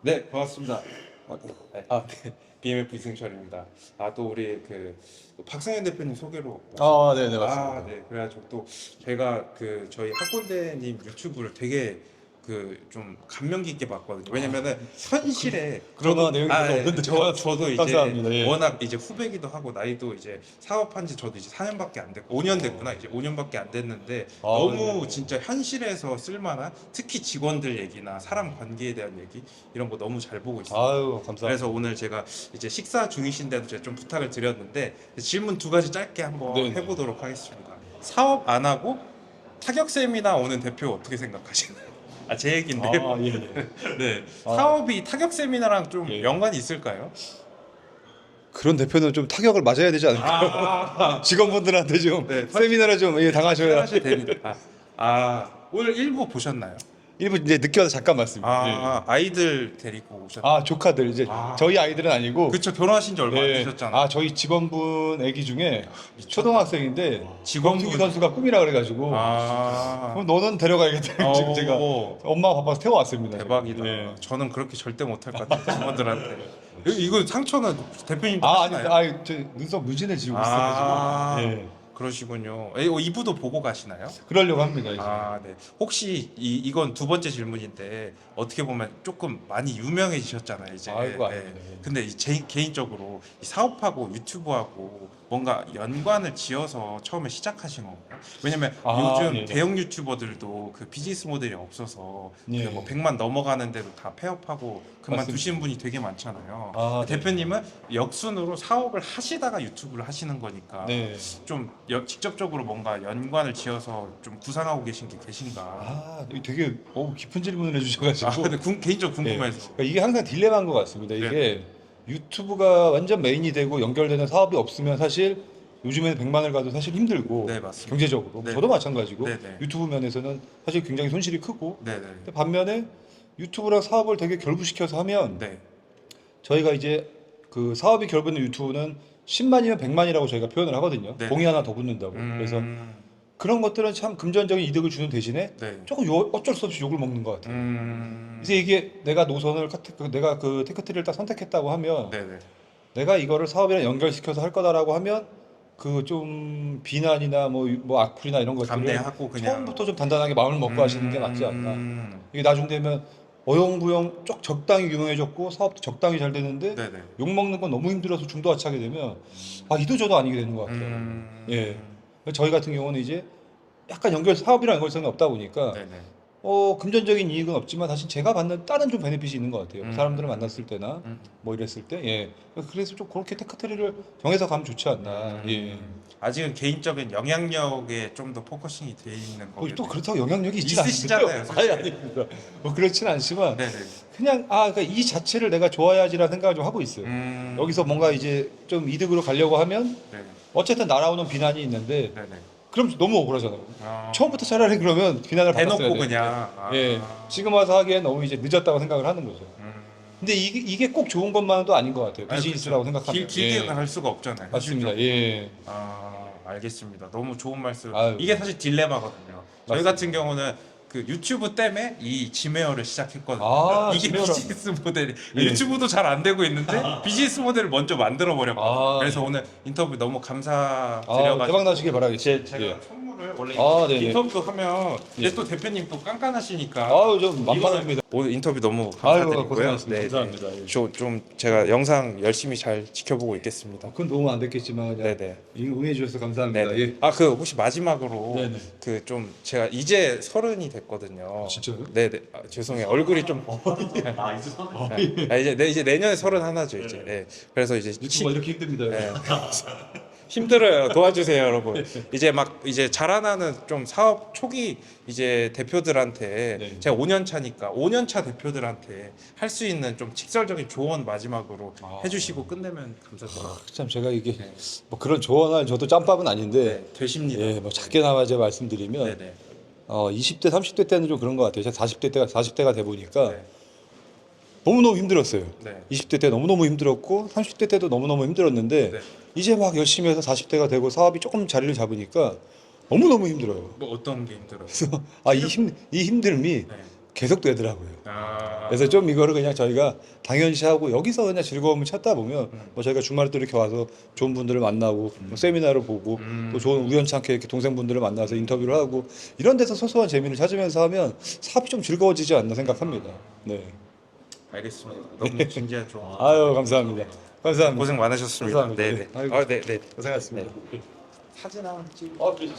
네, 반갑습니다. 아, 네. BMF 이승철입니다. 아, 또 우리 그 박성현 대표님 소개로. 아, 네, 네, 아, 맞습니다. 네. 그래가지고 또 제가 그 저희 학원대님 유튜브를 되게 그 좀 감명 깊게 봤거든요. 왜냐면은 현실에 그런 내용이 아, 별로 예, 없는데 저, 저도 이제 감사합니다. 예. 워낙 이제 후배기도 하고 나이도 이제 사업한 지 저도 이제 4년밖에 안 됐고 5년 됐구나 이제 5년밖에 안 됐는데 아, 너무 네. 진짜 현실에서 쓸만한 특히 직원들 얘기나 사람 관계에 대한 얘기 이런 거 너무 잘 보고 있어요. 아유, 감사합니다. 그래서 오늘 제가 이제 식사 중이신데도 제가 좀 부탁을 드렸는데 질문 두 가지 짧게 한번 네 네. 해보도록 하겠습니다. 사업 안 하고 타격 세미나 오는 대표 어떻게 생각하시나요? 아 제 얘긴데 아, 예, 예. 네 아. 사업이 타격 세미나랑 좀 예. 연관이 있을까요? 그런 대표는 좀 타격을 맞아야 되지 않을까요? 아, 직원분들한테 좀 네. 세미나를 좀 예, 당하셔야 하셔야 됩니다. 아, 아 오늘 일부 보셨나요? 일부 이제 늦게 와서 잠깐 봤습니다. 예. 아 아이들 데리고 오셨나요? 아, 조카들 이제 아. 저희 아이들은 아니고 그쵸 결혼하신 지 얼마 안 예. 되셨잖아요. 아, 저희 직원분 애기 중에 초등학생인데 직원분- 권투기 선수가 꿈이라 그래 가지고 아 그럼 너는 데려가야겠다. 지금 어, 제가 엄마가 바빠서 태워 왔습니다. 대박이다. 예. 저는 그렇게 절대 못할 것 같아요. 직원들한테. 이- 이거 상처는 대표님도 아, 아니, 하시나요? 아, 저 눈썹 무진해지고 아. 있어가지고. 예. 그러시군요. 에, 어, 이부도 보고 가시나요? 그러려고 합니다. 이제. 아, 네. 혹시 이 이건 두 번째 질문인데 어떻게 보면 조금 많이 유명해지셨잖아요, 이제. 아이고, 아이고, 네. 근데 이 제, 개인적으로 이 사업하고 유튜브하고 뭔가 연관을 지어서 처음에 시작하신 건가요? 왜냐면 아, 요즘 네네. 대형 유튜버들도 그 비즈니스 모델이 없어서 예. 그뭐 100만 넘어가는데도 다 폐업하고 그만 맞습니다. 두시는 분이 되게 많잖아요. 아, 네. 대표님은 역순으로 사업을 하시다가 유튜브를 하시는 거니까 네. 좀 여- 직접적으로 뭔가 연관을 지어서 좀 구상하고 계신 게 계신가? 아, 되게 어, 깊은 질문을 해주셔가지고. 아, 근데 궁- 개인적으로 예. 궁금해서. 그러니까 이게 항상 딜레마인 것 같습니다. 이게 네. 유튜브가 완전 메인이 되고 연결되는 사업이 없으면 사실 요즘에는 100만을 가도 사실 힘들고 네, 맞습니다. 경제적으로 네. 저도 마찬가지고 네, 네. 유튜브 면에서는 사실 굉장히 손실이 크고 네 네. 근데 반면에 유튜브랑 사업을 되게 결부시켜서 하면 네. 저희가 이제 그 사업이 결부된 유튜브는 10만이면 100만이라고 저희가 표현을 하거든요. 네. 공이 하나 더 붙는다고. 음, 그래서 그런 것들은 참 금전적인 이득을 주는 대신에 네. 조금 요- 어쩔 수 없이 욕을 먹는 것 같아요. 음. 그래서 이게 내가 노선을 카테- 그 내가 그 테크트리를 딱 선택했다고 하면 네네. 내가 이거를 사업이랑 연결시켜서 할 거다라고 하면 그 좀 비난이나 뭐, 뭐 악플이나 이런 것들을 감내하고 그냥 처음부터 좀 단단하게 마음을 먹고 하시는 게 낫지 않나. 음. 이게 나중 되면 어영부영 쪽 적당히 유명해졌고 사업도 적당히 잘 되는데 네네. 욕 먹는 건 너무 힘들어서 중도하차게 되면 아 이도 저도 아니게 되는 것 같아요. 음. 예. 저희 같은 경우는 이제 약간 연결 사업이랑 연결성이 없다 보니까 네네. 어 금전적인 이익은 없지만 사실 제가 받는 다른 좀 베네핏이 있는 것 같아요. 음. 사람들을 만났을 때나 음. 뭐 이랬을 때 예. 그래서 좀 그렇게 테크트리를 정해서 가면 좋지 않나. 예. 음. 아직은 개인적인 영향력에 좀 더 포커싱이 돼 있는 뭐 거예요. 또 그렇다고 영향력이 있지. 솔직히. 아니 아닙니다. 뭐 그렇진 않지만 네네. 그냥 아 그러니까 이 자체를 내가 좋아야지라는 생각을 좀 하고 있어요. 음. 여기서 뭔가 이제 좀 이득으로 가려고 하면 네네. 어쨌든 날아오는 비난이 있는데 네네. 그럼 너무 억울하잖아요. 아. 처음부터 차라리 그러면 비난을 받았어야 대놓고 돼. 그냥. 아. 예. 지금 와서 하기엔 너무 이제 늦었다고 생각을 하는 거죠. 음. 근데 이게, 이게 꼭 좋은 것만도 아닌 것 같아요. 아니, 비즈니스라고 그렇죠. 생각하면. 길, 길게 예. 갈 수가 없잖아요. 맞습니다. 현실적으로. 예. 아 알겠습니다. 너무 좋은 말씀. 아유. 이게 사실 딜레마거든요. 저희 맞습니다. 같은 경우는 그 유튜브 때문에 이 지메어를 시작했거든요. 아, 이게 지메어라. 비즈니스 모델이 예. 유튜브도 잘 안 되고 있는데 비즈니스 모델을 먼저 만들어 버렸거든요. 아, 그래서 오늘 인터뷰 너무 아, 감사드려가지고 대박 나시길 바라겠습니다. 제가 예. 선물을 원래 아, 네네. 인터뷰 하면 예. 이제 또 대표님 또 깐깐하시니까 아유, 좀 만만합니다. 오늘 인터뷰 너무 아유, 감사드리고요. 고생하셨습니다. 네, 감사합니다. 예. 좀, 좀 제가 영상 열심히 잘 지켜보고 있겠습니다. 그건 도움 안 됐겠지만 그냥 네네. 응해 주셔서 감사합니다. 예. 아그 혹시 마지막으로 네네. 그 좀 제가 이제 서른이 됐거든요. 진짜요? 네네. 아, 죄송해요. 얼굴이 좀. 아 이제 선 네. 아, 이제 내 이제 내년에 서른 하나죠 이제. 네. 그래서 이제 유튜브가 이렇게 힘듭니다. 네. 힘들어요. 도와주세요, 여러분. 이제 막 이제 자라나는 좀 사업 초기 이제 대표들한테 네. 제가 5년 차니까 5년 차 대표들한테 할 수 있는 좀 직설적인 조언 마지막으로 아. 해주시고 끝내면 감사드립니다. 참 제가 이게 네. 뭐 그런 조언할 저도 짬밥은 아닌데 네, 되십니다. 예, 뭐 작게나마 제가 말씀드리면 네 네. 어 20대 30대 때는 좀 그런 것 같아요. 제가 40대 때가 40대가 돼 보니까 네. 너무 너무 힘들었어요. 네. 20대 때 너무 너무 힘들었고 30대 때도 너무 너무 힘들었는데 네. 이제 막 열심히 해서 40대가 되고 사업이 조금 자리를 잡으니까 너무 너무 힘들어요. 뭐 어떤 게 힘들어요? 그래서 아 이 힘 이 힘듦이 네. 계속 되더라고요. 아, 그래서 좀 이거를 그냥 저희가 당연시하고 여기서 그냥 즐거움을 찾다 보면 음. 뭐 저희가 주말에 또 이렇게 와서 좋은 분들을 만나고 뭐 세미나를 보고 음. 또 좋은 우연찮게 이렇게 동생분들을 만나서 인터뷰를 하고 이런 데서 소소한 재미를 찾으면서 하면 사업이 좀 즐거워지지 않나 생각합니다. 네. 알겠습니다. 너무 진지한 좀 아유 감사합니다. 감사합니다. 고생 많으셨습니다. 감사합니다. 네, 네. 네. 아이고. 아, 네, 네. 고생하셨습니다. 사진 한번 찍. 아, 그러셨어요?